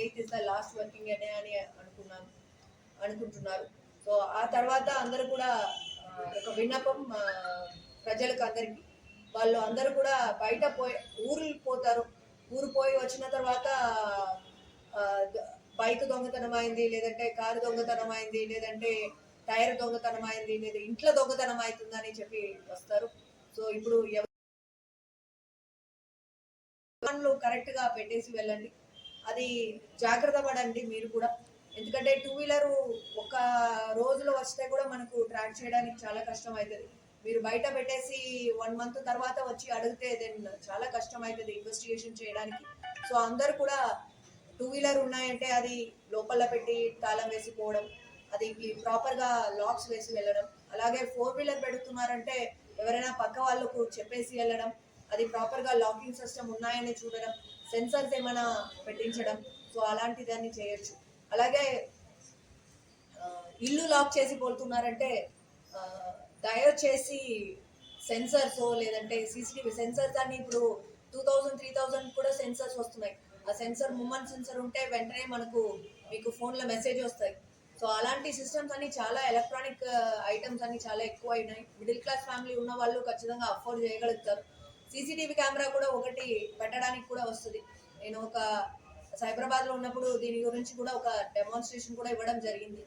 Eighth is the last working day అని అనుకున్నాను అనుకుంటున్నారు. సో ఆ తర్వాత అందరూ కూడా ఒక విన్నపం ప్రజలకు అందరికీ. వాళ్ళు అందరూ కూడా బయట పోయి ఊరు పోతారు. ఊరు పోయి వచ్చిన తర్వాత బైక్ దొంగతనం అయింది లేదంటే కారు దొంగతనం అయింది లేదంటే టైర్ దొంగతనం అయింది లేదా ఇంట్లో దొంగతనం అవుతుందని చెప్పి వస్తారు. సో ఇప్పుడు ఎవరు పనులు పెట్టేసి వెళ్ళండి. అది జాగ్రత్త పడండి మీరు కూడా. ఎందుకంటే టూ వీలర్ ఒక రోజులో వస్తే కూడా మనకు ట్రాక్ చేయడానికి చాలా కష్టం అవుతుంది మీరు బయట పెట్టేసి వన్ మంత్ తర్వాత వచ్చి అడిగితే దెన్ చాలా కష్టం అవుతుంది ఇన్వెస్టిగేషన్ చేయడానికి. సో అందరు కూడా టూ వీలర్ ఉన్నాయంటే అది లోపల పెట్టి తాళం వేసి పోవడం అది ప్రాపర్గా లాక్స్ వేసి వెళ్ళడం అలాగే ఫోర్ వీలర్ పెడుతున్నారంటే ఎవరైనా పక్క వాళ్ళకు చెప్పేసి వెళ్ళడం అది ప్రాపర్గా లాకింగ్ సిస్టమ్ ఉన్నాయని చూడడం సెన్సర్స్ ఏమైనా పెట్టించడం. సో అలాంటి దాన్ని చేయొచ్చు. అలాగే ఇల్లు లాక్ చేసి పోతున్నారంటే దయచేసి సెన్సర్స్ లేదంటే సీసీటీవీ సెన్సర్స్ అని ఇప్పుడు టూ థౌజండ్ త్రీ థౌజండ్ కూడా సెన్సర్స్ వస్తున్నాయి. ఆ సెన్సర్ మూమెంట్ సెన్సర్ ఉంటే వెంటనే మనకు మీకు ఫోన్లో మెసేజ్ వస్తాయి. సో అలాంటి సిస్టమ్స్ అన్ని చాలా ఎలక్ట్రానిక్ ఐటమ్స్ అన్ని చాలా ఎక్కువ అయినాయి మిడిల్ క్లాస్ ఫ్యామిలీ ఉన్న వాళ్ళు ఖచ్చితంగా అఫోర్డ్ చేయగలుగుతారు. సీసీటీవీ కెమెరా కూడా ఒకటి నేను ఒక సైబరాబాద్లో ఉన్నప్పుడు దీని గురించి కూడా ఒక డెమాన్స్ట్రేషన్ కూడా ఇవ్వడం జరిగింది.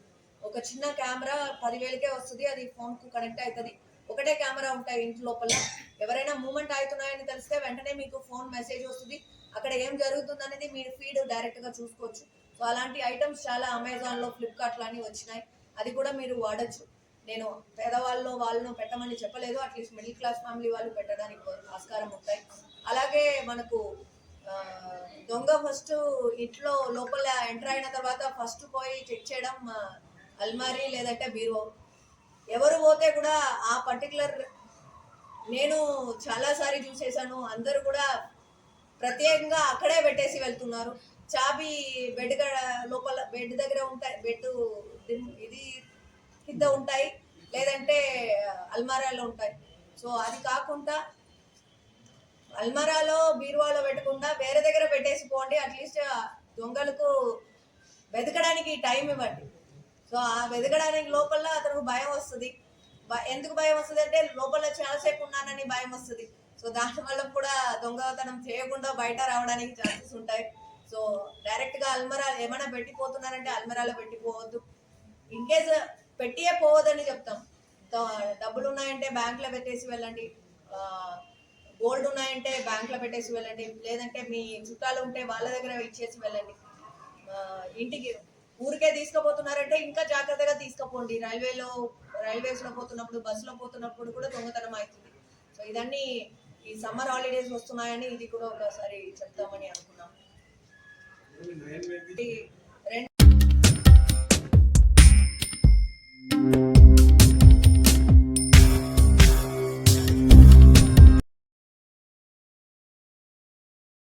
ఒక చిన్న కెమెరా పదివేలకే వస్తుంది అది ఫోన్కు కనెక్ట్ అవుతుంది. ఒకటే కెమెరా ఉంటాయి ఇంటి లోపల. ఎవరైనా మూమెంట్ అవుతున్నాయని తెలిస్తే వెంటనే మీకు ఫోన్ మెసేజ్ వస్తుంది. అక్కడ ఏం జరుగుతుంది అనేది మీరు ఫీడ్ డైరెక్ట్గా చూసుకోవచ్చు. సో అలాంటి ఐటమ్స్ చాలా అమెజాన్లో ఫ్లిప్కార్ట్ అని వచ్చినాయి. అది కూడా మీరు వాడచ్చు. నేను పేదవాళ్ళు వాళ్ళను పెట్టమని చెప్పలేదు. అట్లీస్ట్ మిడిల్ క్లాస్ ఫ్యామిలీ వాళ్ళు పెట్టడానికి ఆస్కారం ఉంటాయి. అలాగే మనకు దొంగ ఫస్ట్ ఇంట్లో లోపల ఎంటర్ అయిన తర్వాత ఫస్ట్ పోయి చెక్ చేయడం అల్మారీ లేదంటే బీరో ఎవరు పోతే కూడా ఆ పర్టికులర్ నేను చాలాసారి చూసేసాను అందరూ కూడా ప్రత్యేకంగా అక్కడే పెట్టేసి వెళ్తున్నారు. చాబీ బెడ్ లోపల బెడ్ దగ్గర ఉంటాయి బెడ్ ఇది కింద ఉంటాయి లేదంటే అల్మారాలో ఉంటాయి. సో అది కాకుండా అల్మారాలో బీరువాలో పెట్టకుండా వేరే దగ్గర పెట్టేసి పోండి. అట్లీస్ట్ దొంగలకు వెతకడానికి టైం ఇవ్వండి. సో ఆ వెతకడానికి లోపల అతనికి భయం వస్తుంది. ఎందుకు భయం వస్తుంది అంటే లోపల చాలాసేపు ఉన్నానని భయం వస్తుంది. సో దానివల్ల కూడా దొంగతనం చేయకుండా బయట రావడానికి ఛాన్సెస్ ఉంటాయి. సో డైరెక్ట్గా అల్మరా ఏమైనా పెట్టిపోతున్నారంటే అల్మరాలో పెట్టిపోవద్దు. ఇన్ కేస్ పెట్టియే పోవద్దని చెప్తాం. డబ్బులు ఉన్నాయంటే బ్యాంకులో పెట్టేసి వెళ్ళండి. గోల్డ్ ఉన్నాయంటే బ్యాంక్లో పెట్టేసి వెళ్ళండి. లేదంటే మీ చుట్టాలు ఉంటే వాళ్ళ దగ్గర ఇచ్చేసి వెళ్ళండి. ఇంటికి ఊరికే తీసుకుపోతున్నారంటే ఇంకా జాగ్రత్తగా తీసుకుపోండి. రైల్వేలో రైల్వేస్లో పోతున్నప్పుడు బస్సులో పోతున్నప్పుడు కూడా దొంగతనం అవుతుంది. సో ఇదన్నీ ఈ సమ్మర్ హాలిడేస్ వస్తున్నాయని ఇది కూడా ఒకసారి చెప్తామని అనుకున్నాం.